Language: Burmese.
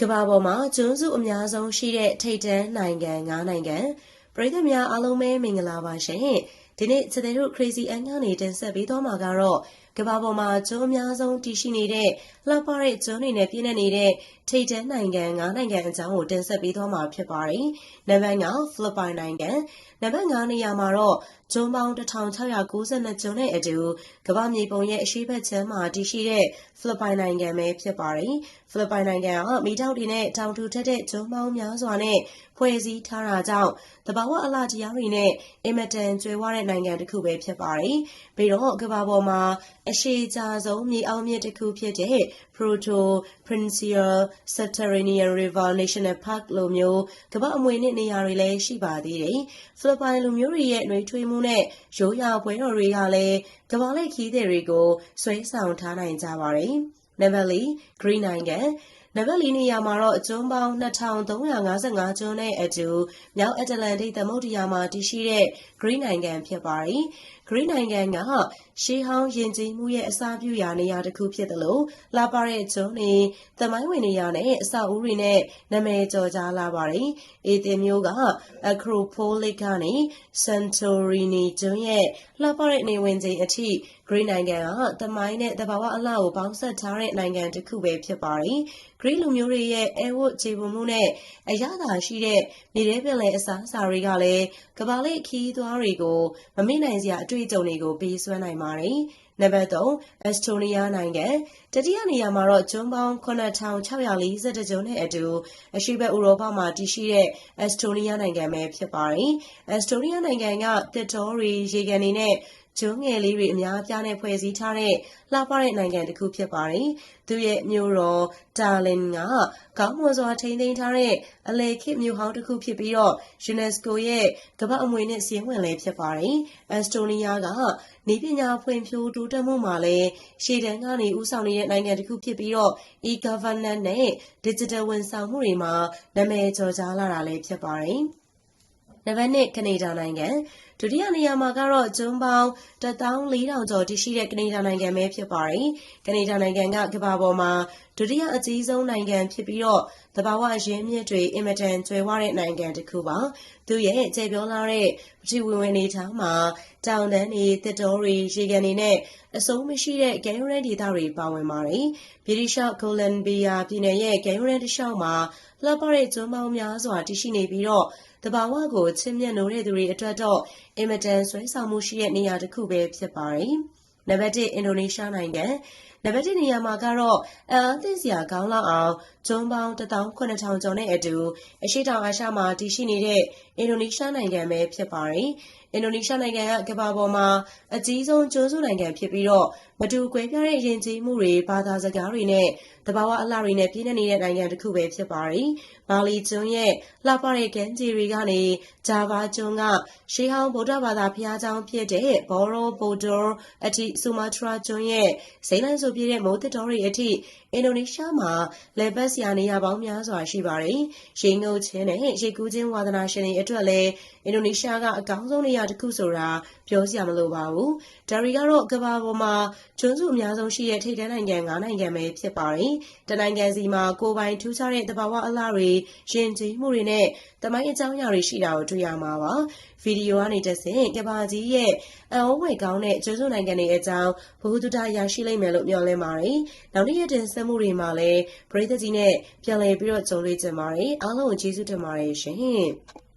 ကမ္ဘာပေါ်မှာကျွန်းစုအများဆုံးရှိတဲ့ထိပ်တန်းနိုင်ငံ၅နိုင်ငံပရိသတ်များအားလုံးပဲမင်္ဂလာပါရှင်ဒီနေ့စတဲ့တို့ Crazy အန်ကနေတင်ဆက်ပေးသွားမှာကတော့ ကမ္ဘာပေါ်မှာကျွန်းအများဆုံးတည်ရှိနေတဲ့လှပတဲ့ကျွန်းတွေနဲ့ပြည့်နေနေတဲ့ထိပ်တန်းနိုင်ငံ၅နိုင်ငံအကြောင်းကိုတင်ဆက်ပေးသွားမှာဖြစ်ပါတယ်။နံပါတ်9ဖိလစ်ပိုင်နိုင်ငံနံပါတ်9နေရာမှာတော့ကျွန်းပေါင်း1692ကျွန်းနဲ့အတူကမ္ဘာမြေပုံရဲ့အရှိတ်ဘက်ခြမ်းမှာတည်ရှိတဲ့ဖိလစ်ပိုင်နိုင်ငံပဲဖြစ်ပါတယ်။ဖိလစ်ပိုင်နိုင်ငံကမိတောက်တွေနဲ့တောင်ထူထက်တဲ့ကျွန်းပေါင်းများစွာနဲ့ဖွဲ့စည်းထားတာကြောင့်တဘာဝအလားတရားတွေနဲ့အင်မတန်ကျွဲဝတဲ့နိုင်ငံတစ်ခုပဲဖြစ်ပါတယ်။ပြီးတော့ကမ္ဘာပေါ်မှာအရှိကြာဆုံးမြေအောက်မြစ်တစ်ခုဖြစ်တဲ့ Proto Princesa Subterranean River National Park လိုမျိုးကမ္ဘာအမွေအနှစ်နေရာတွေလည်းရှိပါသေးတယ်။ဖိလစ်ပိုင်လူမျိုးတွေရဲ့နှွေးထွေးမှုနဲ့ရိုးရာပွဲတော်တွေကလည်းကမ္ဘာလှည့်ခရီးသည်တွေကိုဆွဲဆောင်ထားနိုင်ကြပါတယ်။နံပါတ်၄ Green နိုင်ငံနံပါတ်၄နေရာမှာတော့အကျွန်းပေါင်း2355ကျွန်းနဲ့အတူမြောက်အတ္တလန်တိတ်သမုဒ္ဒရာမှာတည်ရှိတဲ့ Green နိုင်ငံဖြစ်ပါတယ်။ Green နိုင်ငံက ရှေးဟောင်းယဉ်ကျေးမှုရဲ့ အစပြုရာ နေရာတစ်ခုဖြစ်သလို လှပတဲ့ကျွန်းတွေ သမိုင်းဝင်နေရာနဲ့ အဆောက်အဦတွေနဲ့ နာမည်ကျော်ကြားလာပါတယ်။အေသင်မျိုးက Acropolis ကနေ Santorini ကျွန်းရဲ့ လှပတဲ့နေဝင်ချိန်အထိ Green နိုင်ငံကသမိုင်းနဲ့ သဘာဝအလှကို ပေါင်းစပ်ထားတဲ့ နိုင်ငံတစ်ခုပဲ ဖြစ်ပါတယ်။ Green လူမျိုးတွေရဲ့အဲဝတ်ခြေပုံမှုနဲ့ အရသာရှိတဲ့ မြေထဲပင်လယ် အစားအစာတွေကလည်း ကမ္ဘာလှည့်ခရီးသွားတွေကို မမေ့နိုင်စရာ အတွေ့အကြုံတွေကို ပေးစွမ်းနိုင်ပါတယ်။နံပါတ်3အက်စတိုးနီးယားနိုင်ငံ တတိယနေရာမှာတော့ ကျွန်းပေါင်း9642ကျွန်းနဲ့အတူ အရှေ့ဘက်ဥရောပမှာ တည်ရှိတဲ့ အက်စတိုးနီးယားနိုင်ငံပဲ ဖြစ်ပါတယ်။အက်စတိုးနီးယားနိုင်ငံကတစ်တောတွေ ရေကန်တွေနဲ့ ကျွန်းငယ်လေးတွေ အများအပြားနဲ့ ဖွဲ့စည်းထားတဲ့ လှပတဲ့နိုင်ငံတစ်ခု ဖြစ်ပါတယ်။သူရဲ့မြို့တော် တာလင်က ကောင်းမွန်စွာ ထိန်းသိမ်းထားတဲ့ အလယ်ခေတ်မြို့ဟောင်းတစ်ခုဖြစ်ပြီးတော့ UNESCO ရဲ့ ကမ္ဘာ့အမွေအနှစ် စာရင်းဝင်လည်း ဖြစ်ပါတယ်။အက်စတိုးနီးယားက နည်းပညာ ဖွံ့ဖြိုးတိုးတက်မှုမှာလည်း ရှေ့တန်းကနေ ဦးဆောင်နေတဲ့ နိုင်ငံတစ်ခုဖြစ်ပြီးတော့ e-governance နဲ့ digital ဝန်ဆောင်မှုတွေမှာ နာမည်ကျော်ကြားလာတာလည်း ဖြစ်ပါတယ်။ နံပါတ်2 ကနေဒါနိုင်ငံ ဒုတိယနေရာမှာကတော့ ကျွန်းပေါင်း14000ကျော်တည်ရှိတဲ့ ကနေဒါနိုင်ငံပဲ ဖြစ်ပါတယ်။ကနေဒါနိုင်ငံက ကမ္ဘာပေါ်မှာ ဒုတိယအကြီးဆုံးနိုင်ငံဖြစ်ပြီးတော့ သဘာဝရင်းမြစ်တွေ အင်မတန်ကျွယ်ဝတဲ့ နိုင်ငံတစ်ခုပါ။သူရဲ့ ကျေပြောလာတဲ့ ပထဝီဝင်အနေထားမှာ တောင်တန်းတွေတစ်တောတွေ ရေကန်တွေနဲ့ အဆုံးမရှိတဲ့ကဲရိုးရန်ဒေသတွေ ပါဝင်ပါတယ်။ဗြိတိရှကိုလံဘီယာပြည်နယ်ရဲ့ကဲရိုးရန်တစ်လျှောက်မှာ လှပတဲ့ ကျွန်းပေါင်းများစွာ တည်ရှိနေပြီးတော့ တဘာဝကို ချစ်မြတ်နိုးတဲ့သူတွေအတွက်တော့ အင်မတန် ဆွဲဆောင်မှုရှိတဲ့ နေရာတစ်ခုပဲ ဖြစ်ပါတယ်။နံပါတ်1အင်ဒိုနီးရှားနိုင်ငံ နံပါတ်1နေရာမှာကတော့ အံ့အားသင့်စရာကောင်းလောက်အောင် ကျွန်းပေါင်း18000ကျော်နဲ့အတူ အရှိတောင်အာရှမှာ တည်ရှိနေတဲ့ အင်ဒိုနီးရှားနိုင်ငံပဲ ဖြစ်ပါတယ်။အင်ဒိုနီးရှားနိုင်ငံကကမ္ဘာပေါ်မှာ အကြီးဆုံး ကျွန်းစုနိုင်ငံဖြစ်ပြီးတော့ မတူကွဲပြားတဲ့ ယဉ်ကျေးမှုတွေ ဘာသာစကားတွေနဲ့တဘာဝအလှတွေနဲ့ ပြည့်နေနေတဲ့ နိုင်ငံတစ်ခုပဲ ဖြစ်ပါတယ်။မာလီကျွန်းရဲ့ လှပတဲ့ ကမ်းခြေတွေကနေ ဂျာဗာကျွန်းက ရှေးဟောင်း ဗုဒ္ဓဘာသာ ဘုရားကျောင်းဖြစ်တဲ့ဘောရိုဘိုဒိုအထိ ဆူမာထရာကျွန်းရဲ့ ဇိမ်းလန်းဆိုပြည့်တဲ့မိုးသစ်တော်တွေအထိ အင်ဒိုနီးရှားမှာလယ်ပတ်စရာနေရာပေါင်းများစွာ ရှိပါတယ်။ရေငုပ်ခြင်းနဲ့ ရေကူးခြင်း ဝါသနာရှင်တွေအတွက်လည်း အင်ဒိုနီးရှားက အကောင်းဆုံးနေရာတစ်ခုဆိုတာ ပြောစရာမလိုပါဘူး။ဒါရီကတော့ ကမ္ဘာပေါ်မှာ ကျွန်းစုအများဆုံးရှိတဲ့ ထိပ်တန်းနိုင်ငံ ၅ နိုင်ငံပဲ ဖြစ်ပါတယ်။တနိုင်ငံစီမှာ ကိုယ်ပိုင်ထူးခြားတဲ့တဘာဝအလှတွေ ယဉ်ကျေးမှုတွေနဲ့တမိုင်းအကြောင်းအရာတွေ ရှိတာကို တွေ့ရမှာပါ။ဗီဒီယိုကနေတဆင့်ကဘာကြီးရဲ့ အံ့ဩဖွယ်ကောင်းတဲ့ ကျွန်းစုနိုင်ငံတွေအကြောင်းဘ ഹു တုတ ရရှိလိမ့်မယ်လို့ မျှော်လင့်ပါတယ်။နောက် နေ့ရက်တင်ဆက်မှုတွေမှာလည်း ပရိသတ်ကြီးနဲ့ ပြန်လည်ပြီးတော့ ကြုံတွေ့ကြပါမယ်။အားလုံးကို ကျေးဇူးတင်ပါတယ်ရှင်။